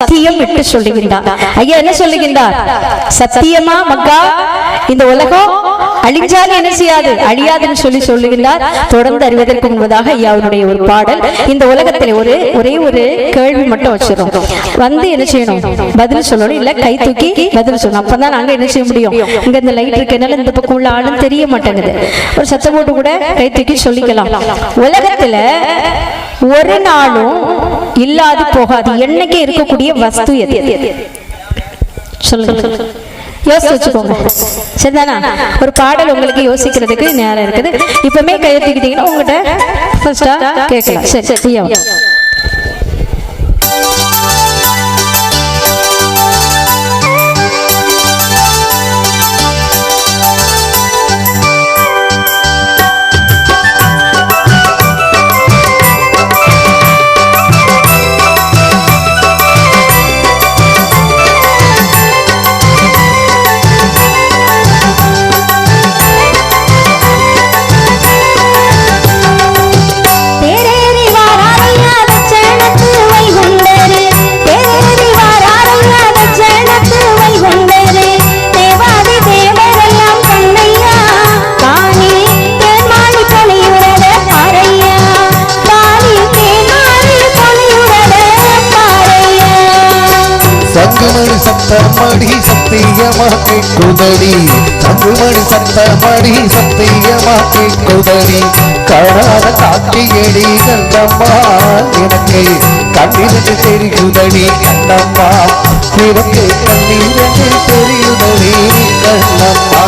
சத்தியம் விட்டு சொல்லுகின்றார். ஐயா என்ன சொல்லுகின்றார்? சத்தியமா மக்கா? இந்த உலகம் அழிஞ்சாலும் என்ன செய்யாது? அழியாதுன்னு சொல்லி சொல்லுகின்றார். தொடர்ந்து அறிவதற்கு முன்பதாக ஐயாவுடைய ஒரு பாடல். இந்த உலகத்தில் ஒரு ஒரே ஒரு கேள்வி மட்டும் வச்சிடும் வந்து என்ன செய்யணும்? பதில் சொல்லணும். இல்ல கை தூக்கி பதில் சொல்லணும். அப்பதான் நாங்க என்ன செய்ய முடியும்? இங்க இந்த லைட் இருக்கனால இந்த பக்கம் உள்ள ஆளும் தெரிய மாட்டேங்குது. ஒரு சத்தம் போட்டு கூட கை தூக்கி சொல்லிக்கலாம். உலகத்துல ஒரு நாளும் போகாது. என்னைக்கே இருக்கக்கூடிய வஸ்து எது? சொல்லுங்க. யோசிச்சு வச்சுக்கோங்க சரிதானா? ஒரு பாடல் உங்களுக்கு யோசிக்கிறதுக்கு நேரம் இருக்குது. இப்பவுமே கையெழுத்திக்கிட்டீங்கன்னா உங்ககிட்ட ஃபர்ஸ்டா கேட்கலாம். சரி சரி சத்தியமா தங்குமணி சங்குமணி சத்தமடி சத்தியமா கேட்குதடி காணாத காட்சியடி கண்டம்மா எனக்கு கண்ணிரண்டு தெரியுதடி கண்ணம்மா. எனக்கு கண்ணிரண்டு தெரியுதடி கண்ணம்மா.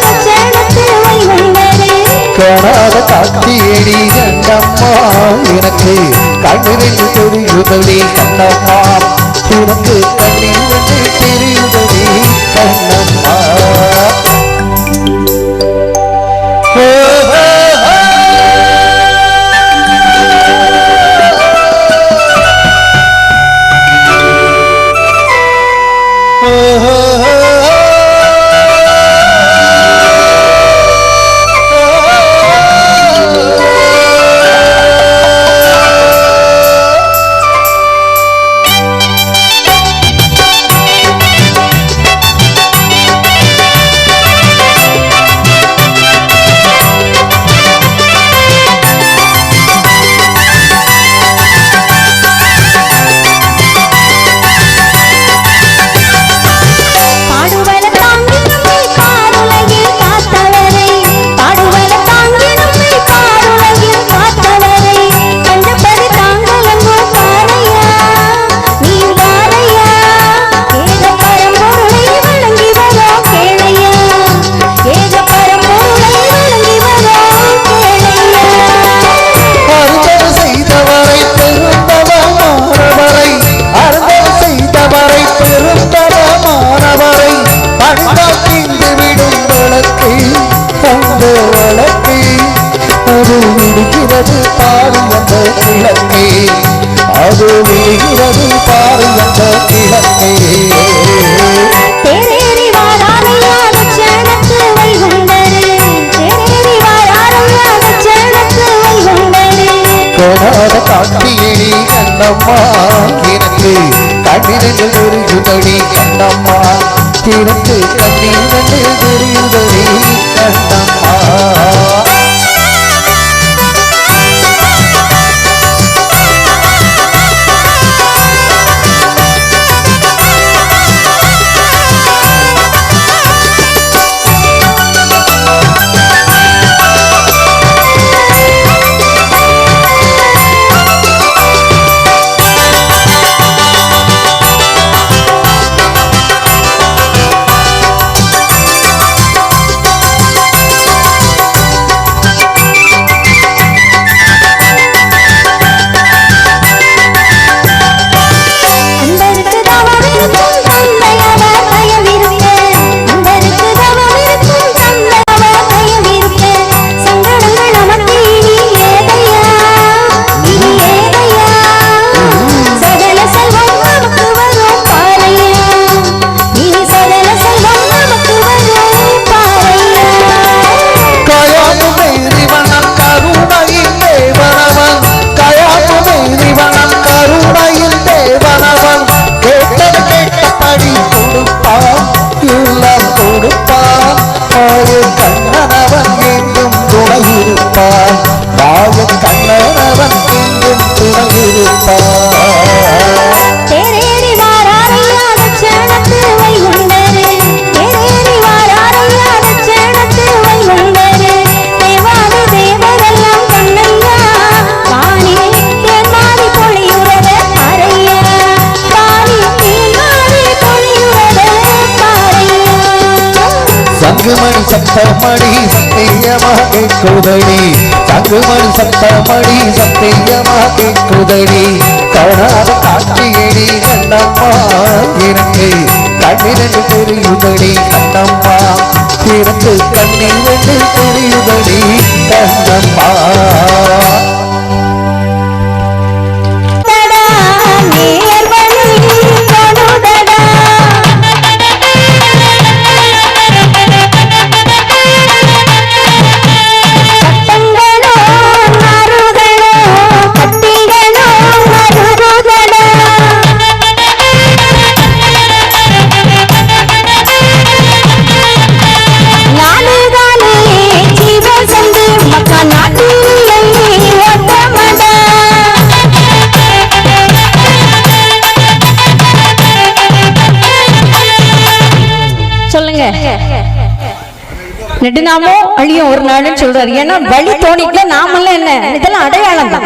தட்சணத்து வைகுண்டரே காணாத காட்சியடி கண்டம்மா எனக்கு கண்ணிரண்டு தெரியுதடி கண்ணம்மா. உனக்கு கண்ணிரண்டு Oh. காட்டியடி கண்ணம்மா. எனக்கு கண்ணிரண்டு தெரியுதடி கண்ணம்மா. எனக்கு கண்ணிரண்டு தெரியுதடி கண்ணம்மா. சங்குமணி சத்தமணி சத்தியமாக குதடி சங்குமணி சத்தமணி சத்தியமாக குதடி காணாத காட்சியடி கண்ணம்மா எனக்கு கண்ணிரண்டு தெரியுதடி கண்ணம்மா. எனக்கு கண்ணிரண்டு தெரியுதடி கண்ணம்மா. நெடுநாமோ அழியும் ஒரு நாள்னு சொல்றாரு. ஏன்னா வழி தோணிக்கல நாமெல்லாம் என்ன? இதெல்லாம் அடையாளம் தான்.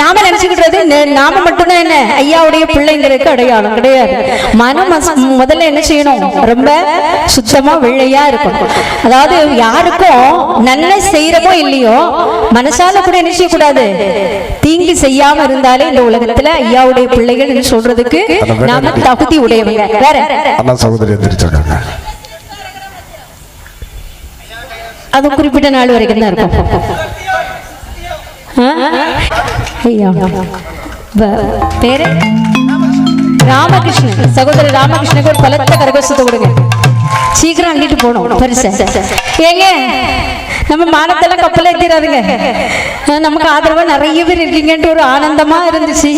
நாம நினைச்சுக்கிட்டது நாம மட்டும்தான் என்ன? ஐயாவுடைய பிள்ளைங்கிறதுக்கு அடையாளம் கிடையாது. மனம் முதல்ல என்ன செய்யணும்? ரொம்ப சுத்தமா வெள்ளையா இருக்கணும். அதாவது யாருக்கும் நன்மை செய்யறமோ இல்லையோ மனசால கூட என்ன செய்யக்கூடாது? தீங்கு செய்யாம இருந்தாலே இந்த உலகத்துல ஐயாவுடைய பிள்ளைகள் சொல்றதுக்கு நாம தகுதி உடையவங்க. வேற? சகோதரி அது குறிப்பிட்ட நாள் வரைக்கும் தான் இருக்கும்? ஐயா. வ- பேரு? ராமகிருஷ்ணன். சகோதரர் ராமகிருஷ்ணனுக்கு ஒரு பலத்த கரகோஷத்தை கொடுங்க. சீக்கிரம் அள்ளிட்டு போகணும் பரிசு. ஏங்க நம்ம மானத்தெல்லாம் கப்பல் ஏத்திராதுங்க ஆ, நமக்கு ஆதரவா நிறைய பேர் இருக்கீங்கன்ட்டு ஒரு ஆனந்தமா இருந்துச்சு.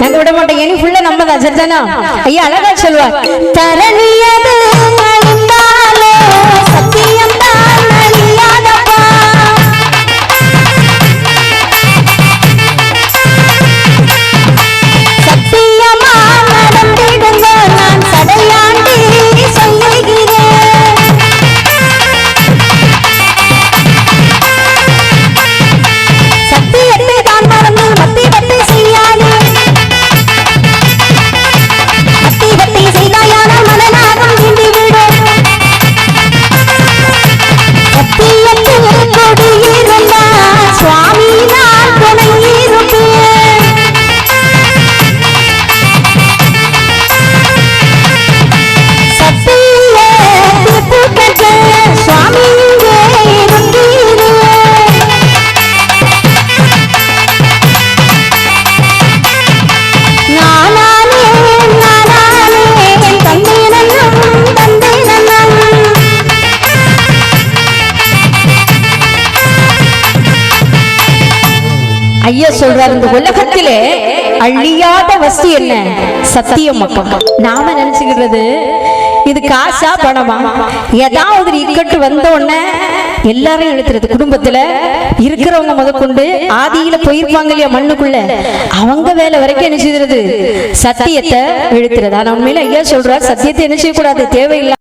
நாங்க விட மாட்டோம். இனி ஃபுல்லா நம்ம தான்? சரிதானா ஐயா அழகா சொல்லுவார். தரணியது ஐயா சொல்றாரு இந்த உலகத்திலே அழியாத வஸ்து என்ன? சத்தியம் மக்கள் நாம நினைச்சுக்கிறது இது காசா பணமா? ஏதாவது இக்கட்டு வந்த உடனே எல்லாரும் எழுத்துறது குடும்பத்துல இருக்கிறவங்க முதற்கொண்டு ஆதியில போயிருப்பாங்க இல்லையா மண்ணுக்குள்ள? அவங்க வேலை வரைக்கும் என்ன செய்யறது? சத்தியத்தை எழுத்துறது ஆனா உண்மையில ஐயா சொல்றார் சத்தியத்தை என்ன செய்யக்கூடாது? தேவையில்லை